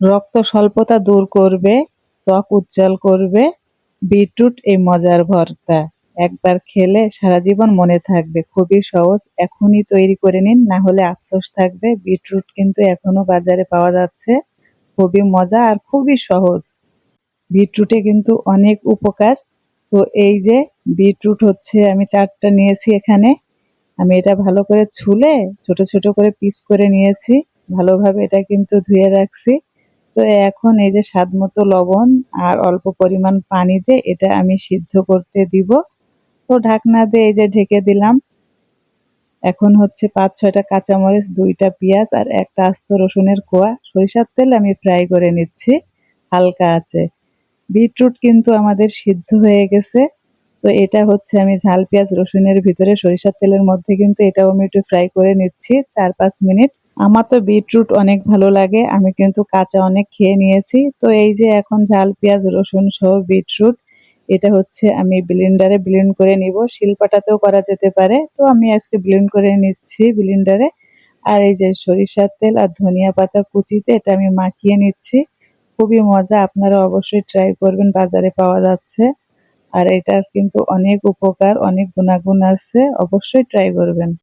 রক্ত স্বল্পতা দূর করবে, ত্বক উজ্জ্বল করবে, বিটরুট এই মজার ভর্তা। একবার খেলে সারা জীবন মনে থাকবে, খুবই সহজ, এখনই তৈরি করে নিন, না হলে আফসোস থাকবে, বিটরুট কিন্তু এখনও বাজারে পাওয়া যাচ্ছে, খুবই মজা আর খুবই সহজ। বিটরুটে কিন্তু অনেক উপকার, তো এই যে বিটরুট হচ্ছে, আমি চারটা নিয়েছি এখানে, আমি এটা ভালো করে ছুলে, ছোট ছোট করে পিস করে নিয়েছি, ভালোভাবে এটা কিন্তু ধুয়ে রাখছি। তো এখন এই যে স্বাদ মতো লবণ আর অল্প পরিমাণ পানি দিয়ে এটা আমি সিদ্ধ করতে দিব। তো ঢাকনা দিয়ে এই যে ঢেকে দিলাম। এখন হচ্ছে পাঁচ, ছয়টা কাঁচামরিচ, দুইটা পেঁয়াজ আর একটা আস্ত রসুনের কোয়া। সরিষার তেল আমি ফ্রাই করে নিচ্ছি, হালকা আছে। বিটরুট কিন্তু আমাদের সিদ্ধ হয়ে গেছে। তো এটা হচ্ছে আমি ঝাল পেঁয়াজ রসুনের ভিতরে সরিষার তেলের মধ্যে কিন্তু এটাও আমি একটু ফ্রাই করে নিচ্ছি, চার, পাঁচ মিনিট। আমার তো বিটরুট অনেক ভালো লাগে, আমি কিন্তু কাঁচা অনেক খেয়ে নিয়েছি। তো এই যে এখন ঝাল, পেঁয়াজ, রসুন সহ বিটরুট, এটা হচ্ছে আমি ব্লেন্ডারে ব্লেন্ড করে নিব। শিলপাটাতেও করা যেতে পারে। তো আমি আজকে ব্লেন্ড করে নিচ্ছি ব্লেন্ডারে আর এই যে সরিষার তেল আর ধনিয়া পাতা কুচিতে এটা আমি মাখিয়ে নিচ্ছি। খুবই মজা, আপনারা অবশ্যই ট্রাই করবেন, বাজারে পাওয়া যাচ্ছে। আর এটার কিন্তু অনেক উপকার, অনেক গুণাগুণ আছে, অবশ্যই ট্রাই করবেন।